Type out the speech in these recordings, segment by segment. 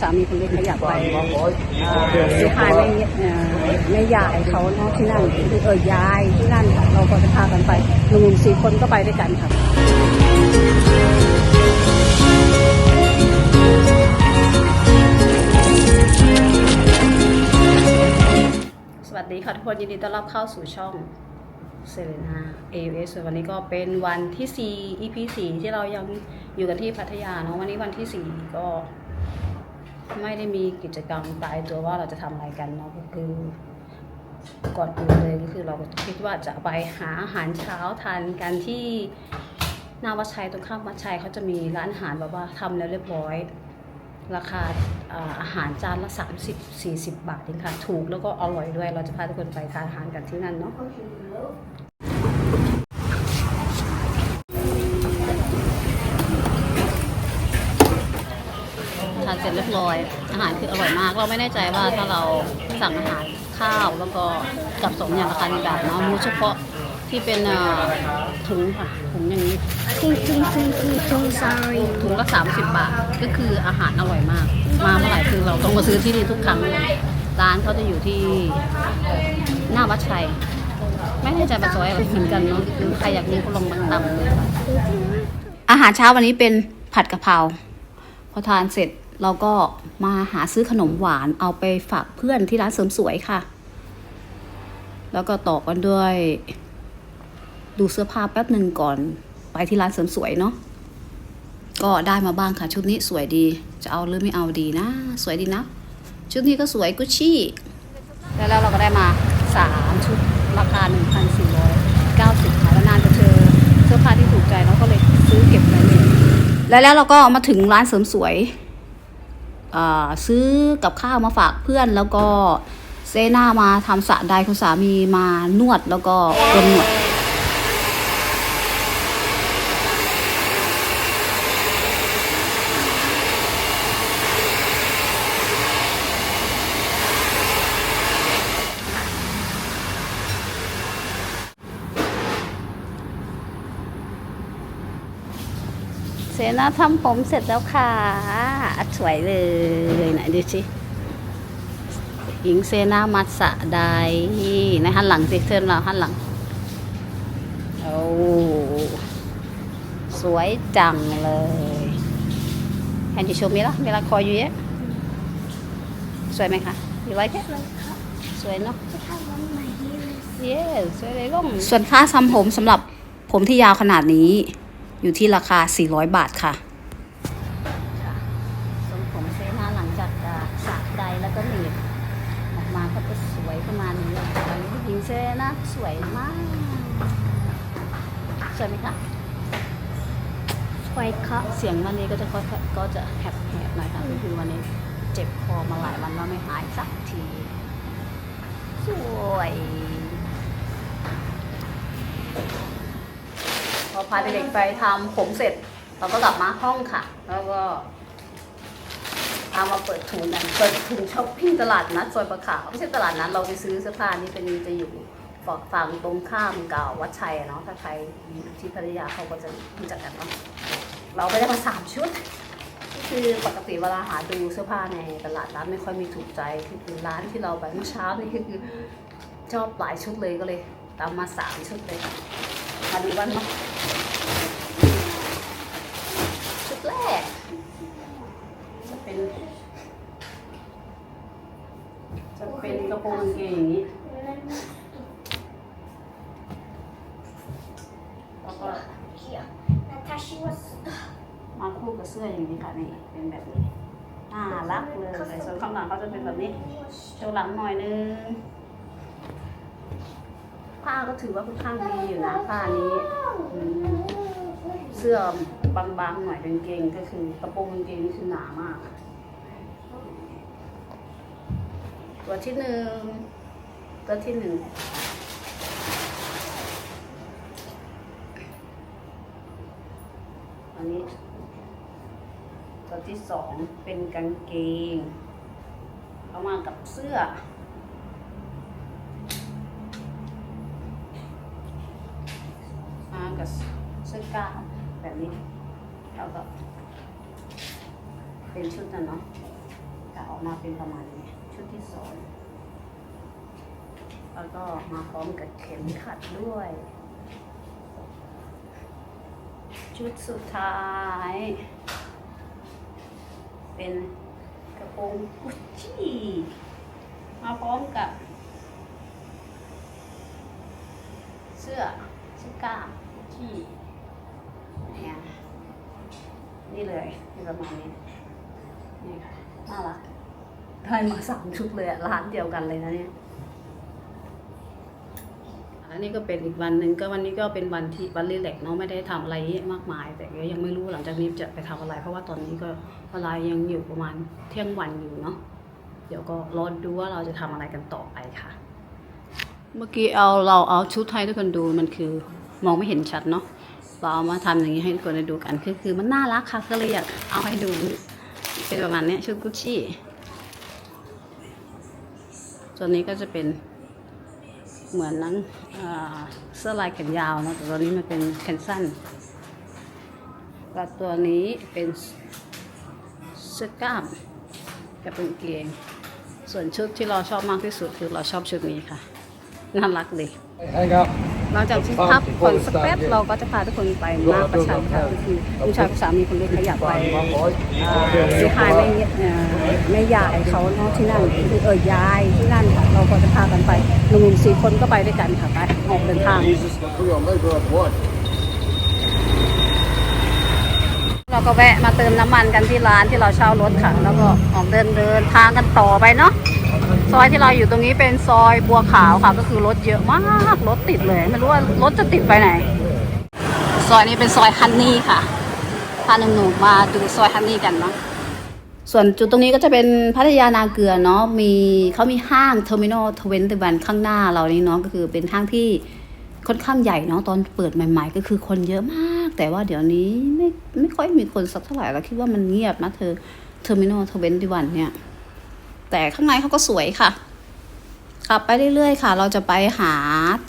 สามีคนเล็กเขาอยากไปซื้อพายไม่เอ่อไม่ยายเขาเนาะที่นั่นคือเออยายที่นั่นค่ะเราก็จะพากันไปหนุ่มๆสี่คนก็ไปด้วยกันค่ะสวัสดีค่ะทุกคนยินดีต้อนรับเข้าสู่ช่องเซเลนา AS วันนี้ก็เป็นวันที่ 4 EP 4 ที่เรายังอยู่กันที่พัทยาเนาะวันนี้วันที่ 4 ก็ ไม่ได้มีกิจกรรมตายตัวว่าเราจะทำอะไรกันเนาะก็คือก่อนอื่นเลยก็คือเราคิดว่าจะไปหาอาหารเช้าทานกันที่หนาวัดชัยตรงข้ามวัดชัยเขาจะมีร้านอาหารแบบว่าทำแล้วเรียบร้อย ราคาอาอาหารจานละ 30-40 บาทเองค่ะ ถูกแล้วก็อร่อยด้วย เราจะพาทุกคนไปทานอาหารกันที่นั่นเนาะทาน เสร็จเรียบร้อย อาหารคืออร่อยมาก เราไม่แน่ใจว่าถ้าเราสั่งอาหารข้าวแล้วก็กับสองอย่างราคาหนึ่งบเนาะมูเฉพาะที่เป็นถุงค่ะถุงอย่างนี้ Tung tung tung tung tung sorry ถุงละ30 บาท ก็คืออาหารอร่อยมาก มาเมื่อไหร่คือเราต้องมาซื้อที่นี่ทุกครั้งเลยร้านเขาจะอยู่ที่หน้าวัดชัยไม่แน่ใจว่าซอยอะไรเหมือนกันเนาะคือใครอยากรู้ก็ลองมาตำเลยอาหารเช้าวันนี้เป็นผัดกะเพราพอทานเสร็จ เราก็มาหาซื้อขนมหวานเอาไปฝากเพื่อนที่ร้านเสริมสวยค่ะ แล้วก็ต่อกันด้วย ดูเสื้อผ้าแป๊บหนึ่งก่อนไปที่ร้านเสริมสวยเนาะก็ได้มาบ้างค่ะ ชุดนี้สวยดี จะเอาหรือไม่เอาดีนะ สวยดีนะ ชุดนี้ก็สวยกุชชี่ แล้วแล้วเราก็ได้มา 3 ชุดราคา 1,490ค่ะแล้วนานจะเจอเสื้อผ้าที่ถูกใจเราก็เลยซื้อเก็บไว้เลยแล้วแล้วเราก็มาถึงร้านเสริมสวย ซื้อกับข้าวมาฝากเพื่อนแล้วก็เซน่ามาทำสระใดคุณสามีมานวดแล้วก็โกนหนวด เซนาทำผมเสร็จแล้วค่ะ สวยเลยไหนดูสิหญิงเซนามัดสะใดในหันหลังสิเทิร์นเราหันหลังโอ้สวยจังเลยแอนดิโชมีละมีละคอยอยู่เยอะสวยไหมคะอยู่ไว้แค่สวยเนาะเย้สวยเลยล่งส่วนค่าทำผมสำหรับผมที่ยาวขนาดนี้ อยู่ที่ราคา 400 บาทค่ะทรงผมเซนาหลังจากสระใดแล้วก็หนีบออกมาก็จะสวยประมาณนี้ตอนนี้ผู้หญิงเซนะสวยมาก สวยไหมคะสวยครับเสียงวันนี้ก็จะค่อยๆก็จะแหบๆหน่อยค่ะก็คือวันนี้เจ็บคอมาหลายวันแล้วไม่หายสักที สวย พอพาเด็กๆไปทำผมเสร็จ เราก็กลับมาห้องค่ะ แล้วก็เอามาเปิดถุงกันเปิดถุงช้อปปิ้งตลาดนัดซอยประขาวไม่ใช่ตลาดนัดเราไปซื้อเสื้อผ้านี่เป็นจะอยู่ฝั่งตรงข้ามเก่าวัดชัยเนาะถ้าใครอยู่ที่พัทยาเขาก็จะรู้จักกันเนาะเราไปได้มาสามชุดคือปกติเวลาหาดูเสื้อผ้าในตลาดนัดไม่ค่อยมีถูกใจคือร้านที่เราไปเมื่อเช้านี่คือชอบหลายชุดเลยก็เลยตามมาสามชุดเลย มาดูกันเนาะชุดแรก จะเป็น จะเป็นกระโปรงกางเกงอย่างนี้แล้วก็มาคู่กับเสื้ออย่างนี้ค่ะนี่เป็นแบบนี้น่ารักเลยส่วนข้างหลังเขาจะเป็นแบบนี้โชว์หลังหน่อยนึง ผ้าก็ถือว่าค่อนข้างดีอยู่นะผ้านี้อืมเสื้อบางๆหน่อยกางเกงก็คือกระโปรงกางเกงนี่คือหนามาก ตัวที่หนึ่งตัวที่หนึ่งอันนี้ ตัวที่สองเป็นกางเกง เอามากับเสื้อ กับเสื้อกล้ามแบบนี้เราก็เป็นชุดนะเนาะก็ออกมาเป็นประมาณนี้ ชุดที่สองแล้วก็มาพร้อมกับเข็มขัดด้วย ชุดสุดท้าย เป็นกระโปรงกุชชี่มาพร้อมกับ เสื้อเสื้อกล้าม กุชชี่เนี่ยนี่เลยเป็นประมาณนี้ นี่ค่ะ น่ารัก ได้มาสามชุดเลยอะร้านเดียวกันเลยนะเนี่ยอันนี้ก็เป็นอีกวันหนึ่งก็วันนี้ก็เป็นวันที่วันรีแลกซ์เนาะไม่ได้ทำอะไรมากมาย แต่ก็ยังไม่รู้หลังจากนี้จะไปทำอะไร เพราะว่าตอนนี้ก็เวลายังอยู่ประมาณเที่ยงวันอยู่เนาะเดี๋ยวก็รอดูว่าเราจะทำอะไรกันต่อไปค่ะ เมื่อกี้เอาเราเอาชุดให้ทุกคนดูมันคือ มองไม่เห็นชัดเนาะเราเอามาทำอย่างนี้ให้ทุกคนได้ดูกันคือคือมันน่ารักค่ะก็เลยอยากเอาให้ดูเป็นประมาณนี้ชุดกุชชี่ตัวนี้ก็จะเป็นเหมือนนั้นเสื้อลายแขนยาวนะแต่ตัวนี้มันเป็นแขนสั้นก็ตัวนี้เป็นเสื้อกล้ามกับเป็นกางเกง ส่วนชุดที่เราชอบมากที่สุดคือเราชอบชุดนี้ค่ะ น่ารักดี Hang up. หลังจากที่พักผ่อนสักแป๊บเราก็จะพาทุกคนไปมาประชันค่ะก็คือลูกชายกับสามีคนเล็กเขาอยากไปสีหายไม่เอ่อไม่ยายเขาเนาะที่นั่นคือเออยายที่นั่นค่ะเราก็จะพากันไปหนุ่มๆสี่คนก็ไปด้วยกันค่ะไปออกเดินทาง Jesus, we are neighbor of one. เราก็แวะมาเติมน้ำมันกันที่ร้านที่เราเช่ารถค่ะ แล้วก็ออกเดินเดินทางกันต่อไปเนาะ ซอยที่เราอยู่ตรงนี้เป็นซอยบัวขาวค่ะ ก็คือรถเยอะมากรถติดเลยไม่รู้ว่ารถจะติดไปไหน ซอยนี้เป็นซอยฮันนี่ค่ะพาหนุ่มๆมาดูซอยฮันนี่กันเนาะส่วนจุดตรงนี้ก็จะเป็นพัทยานาเกลือเนาะมีเขามีห้างเทอร์มินอลทเวนตี้วันข้างหน้าเรานี่เนาะก็คือเป็นห้างที่ค่อนข้างใหญ่เนาะตอนเปิดใหม่ ๆ ก็คือคนเยอะมาก แต่ว่าเดี๋ยวนี้ไม่ไม่ค่อยมีคนสักเท่าไหร่แล้วคิดว่ามันเงียบนะเธอเทอร์มินอลทเวนตี้วันเนี่ย แต่ข้างในเขาก็สวยค่ะขับไปเรื่อยๆค่ะ เราจะไปหา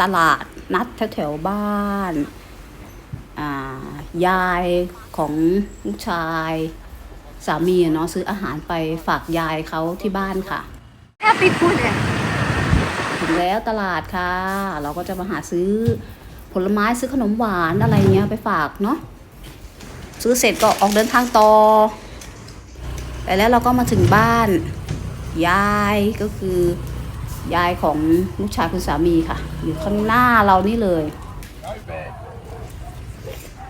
ตลาดนัดแถวๆบ้านอ่ายายของลูกชาย สามีอะเนาะซื้ออาหารไปฝากยายเขาที่บ้านค่ะ Happy pudding. ถึงแล้วตลาดค่ะ เราก็จะมาหาซื้อผลไม้ซื้อขนมหวานอะไรเงี้ยไปฝากเนาะซื้อเสร็จก็ออกเดินทางต่อ แต่แล้วเราก็มาถึงบ้าน ยายก็คือยายของลูกชายคุณสามีค่ะ อยู่ข้างหน้าเรานี่เลย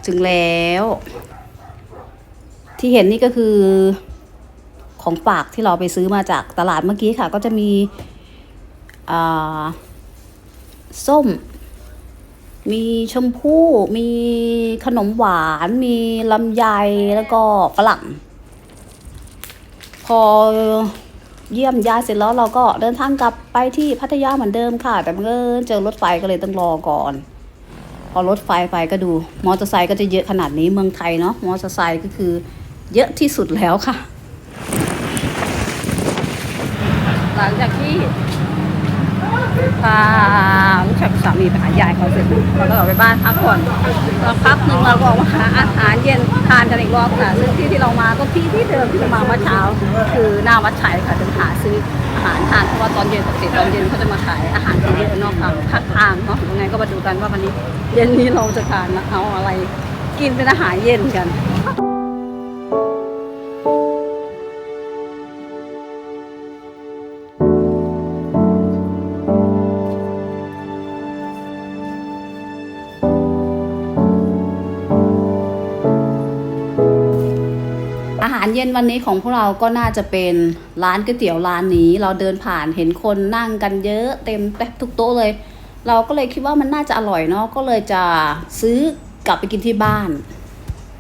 ถึงแล้ว ที่เห็นนี่ก็คือของฝากที่เราไปซื้อมาจากตลาดเมื่อกี้ค่ะ ก็จะมีส้ม มีชมพู่ มีขนมหวาน มีลำไยแล้วก็ฝรั่ง พอ เยี่ยมยายเสร็จแล้วเราก็เดินทางกลับไปที่พัทยาเหมือนเดิมค่ะ แต่เมื่อเจอรถไฟก็เลยต้องรอก่อน พอรถไฟไปก็ดู มอเตอร์ไซค์ก็จะเยอะขนาดนี้เมืองไทยเนาะมอเตอร์ไซค์ก็คือเยอะที่สุดแล้วค่ะ หลังจากที่ พาลูกชายกับสามีไปหายายเขาเสร็จเราก็กลับไปบ้านพักผ่อนแล้วพักหนึ่งเราก็ออกมาหาอาหารเย็นทานกันอีกรอบค่ะซึ่งที่ที่เรามาก็ที่ที่เดิมที่เรามาเมื่อเช้า คือหน้าวัดชัยค่ะจะหาซื้ออาหารทานเพราะว่าตอนเย็นปกติตอนเย็นเขาจะมาขายอาหารที่เยอะนอกทางภาคกลางเนาะยังไงก็มาดูกันว่าวันนี้ เย็นนี้เราจะทานเอาอะไร กินเป็นอาหารเย็นกัน หารเย็นวันนี้ของพวกเราก็น่าจะเป็นร้านก๋วยเตี๋ยวร้านนี้ เราเดินผ่านเห็นคนนั่งกันเยอะเต็มแป๊บทุกโต๊ะเลย เราก็เลยคิดว่ามันน่าจะอร่อยเนาะก็เลยจะซื้อกลับไปกินที่บ้าน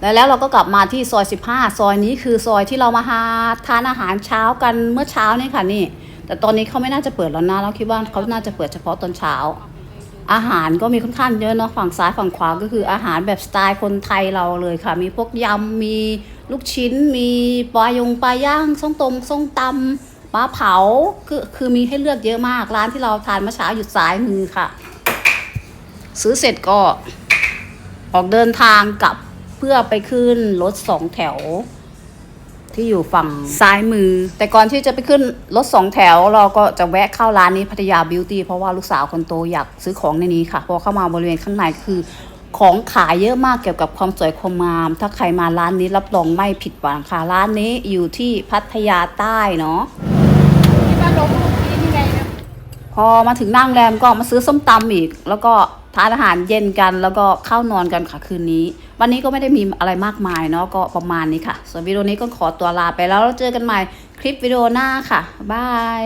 แล้วแล้วเราก็กลับมาที่ซอย 15 ซอยนี้คือซอยที่เรามาหาทานอาหารเช้ากันเมื่อเช้านี่ค่ะนี่ แต่ตอนนี้เขาไม่น่าจะเปิดแล้วนะเราคิดว่าเขาน่าจะเปิดเฉพาะตอนเช้า อาหารก็มีค่อนข้างเยอะเนาะฝั่งซ้ายฝั่งขวาก็คืออาหารแบบสไตล์คนไทยเราเลยค่ะ มีพวกยำมี ลูกชิ้นมีปลายงปลาย่างส้มตำส้มตำปลาเผาคือคือมีให้เลือกเยอะมากร้านที่เราทานเมื่อเช้าอยู่ซ้ายมือค่ะ ซื้อเสร็จก็ ออกเดินทางกลับเพื่อไปขึ้นรถสองแถว ที่อยู่ฝั่งซ้ายมือ แต่ก่อนที่จะไปขึ้นรถสองแถว เราก็จะแวะเข้าร้านนี้พัทยาบิวตี้เพราะว่าลูกสาวคนโตอยากซื้อของในนี้ค่ะพอเข้ามาบริเวณข้างในคือ ของขายเยอะมากเกี่ยวกับความสวยความงาม ถ้าใครมาร้านนี้รับรองไม่ผิดหวังค่ะ ร้านนี้อยู่ที่พัทยาใต้เนาะพอมาถึงนั่งแรมก็มาซื้อส้มตำอีก แล้วก็ทานอาหารเย็นกัน แล้วก็เข้านอนกันค่ะคืนนี้ วันนี้ก็ไม่ได้มีอะไรมากมายเนาะก็ประมาณนี้ค่ะ ส่วนวิดีโอนี้ก็ขอตัวลาไปแล้วแล้วเจอกันใหม่คลิปวิดีโอหน้าค่ะบาย